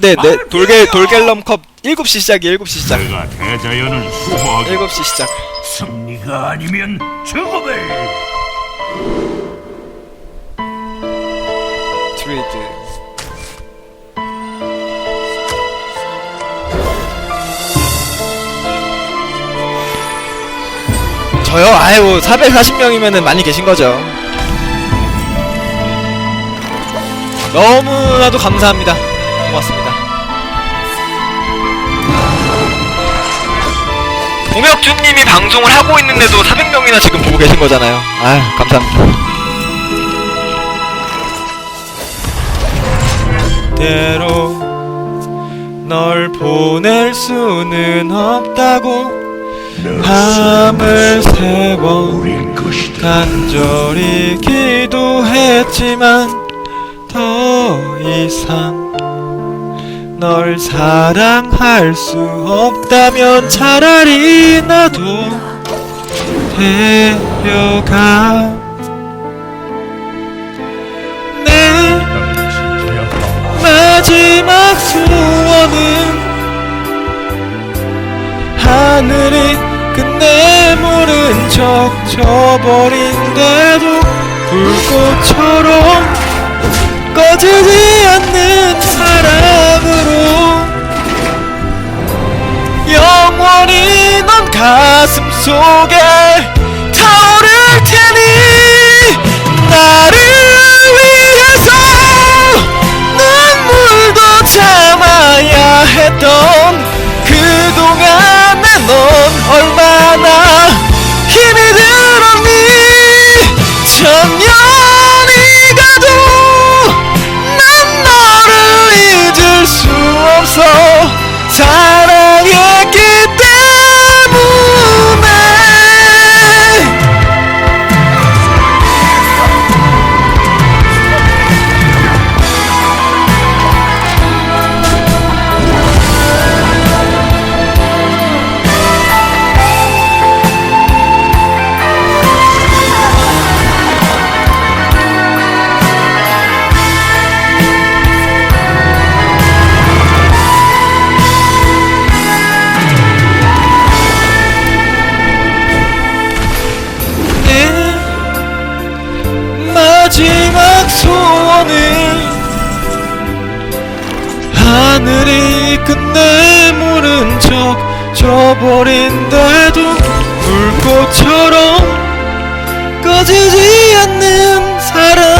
네, 네 돌게 돌갤럼컵 7시 시작이 7시 시작. 내가 대자연을 수호하기 7시 시작. 승리가 아니면 죽음을 트레이드. 저요? 아유 440명이면은 많이 계신 거죠. 너무나도 감사합니다. 고맙습니다. 동혁준님이 방송을 하고 있는데도 400명이나 지금 보고 계신 거잖아요. 아유 감사합니다. 대로 널 보낼 수는 없다고 밤을 새워 간절히 기도했지만 더 이상 널 사랑할 수 없다면 차라리 나도 데려가. 내 마지막 소원은 하늘이 끝내 모른 척 져버린데도 불꽃처럼 꺼지지 않는 사랑 가슴 속에 척 져버린데도 불꽃처럼 꺼지지 않는 사랑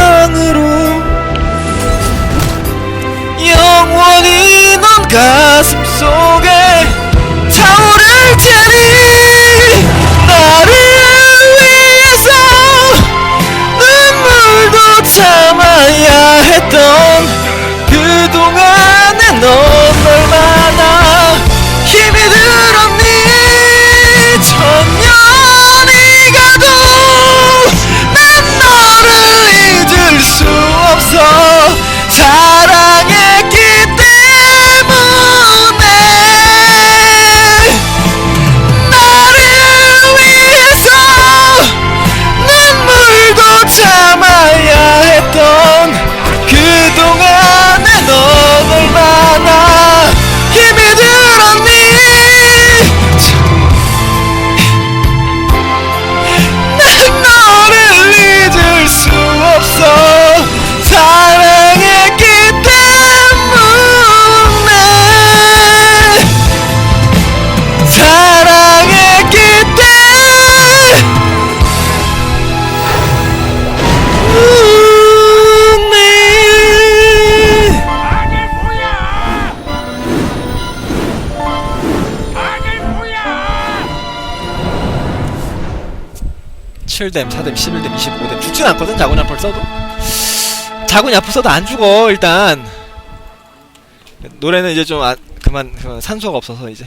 7댐, 4댐, 11댐, 25댐. 죽진 않거든 자구니 앞을 써도? 자구니 앞을 써도 안 죽어 일단. 노래는 이제 좀 아, 그만, 그만. 산소가 없어서 이제.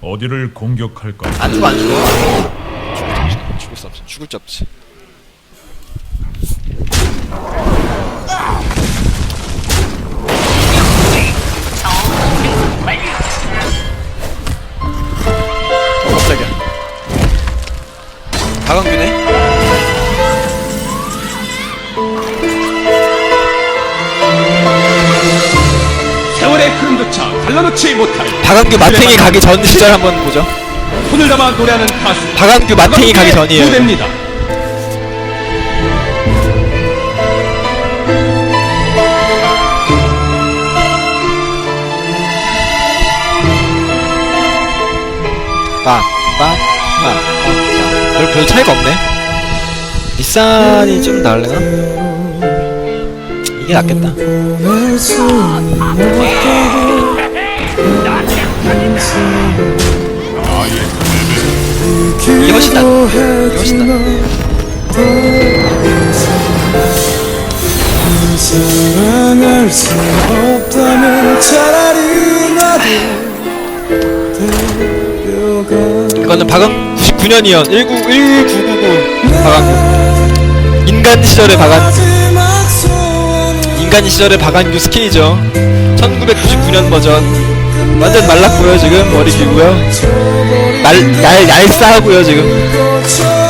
어디를 공격할까 안 죽어 안 죽어. 죽을 수 없지 죽을 수 없지. 죽을 수 없지 박광규네. 세월의 흐름조차 달라놓지 못할 다강규 마탱이 가기 전 시절 한번 보죠. 혼을 담아 노래하는 가수 다강규 마탱이 가기 전이에요. 됩니다. 별, 별 차이가 없네. 닛산이 좀 나을래나? 이게 낫겠다. 이게 훨씬 낫 이게 훨씬 낫 이거는 박완 99년이요 19 1999 박완규 인간 시절의 소원은 인간 시절의 박완규 스킨이죠 1999년 버전 완전 말랐고요 지금 머리 길고요 날, 날 얄싸하고요 지금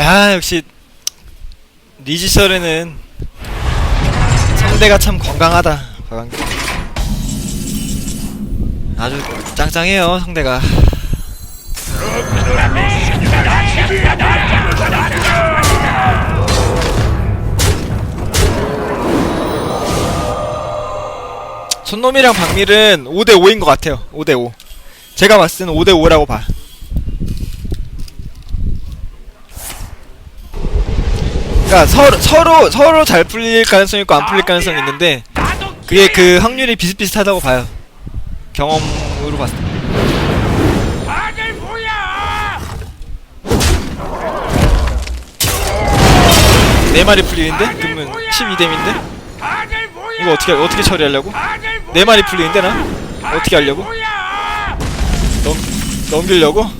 야 역시 리지 시절에는 성대가 참 건강하다 박완규. 아주 짱짱해요 성대가. 손놈이랑 박밀은 5대5인 것 같아요 5대5 제가 봤을 때는 5대5라고 봐 그러니까 서로 서로 서로 잘 풀릴 가능성이 있고 안 풀릴 가능성 이 있는데 그게 그 확률이 비슷비슷하다고 봐요. 경험으로 봤을 때. 네 마리 풀리는데? 그러면 12뎀인데? 다들 뭐야? 이거 어떻게 어떻게 처리하려고? 네 마리 풀리는데 나? 어떻게 하려고? 넘 넘기려고?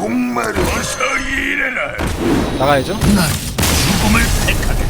목마르 어서 일어나. 나가야죠. 죽음을 택하겠다.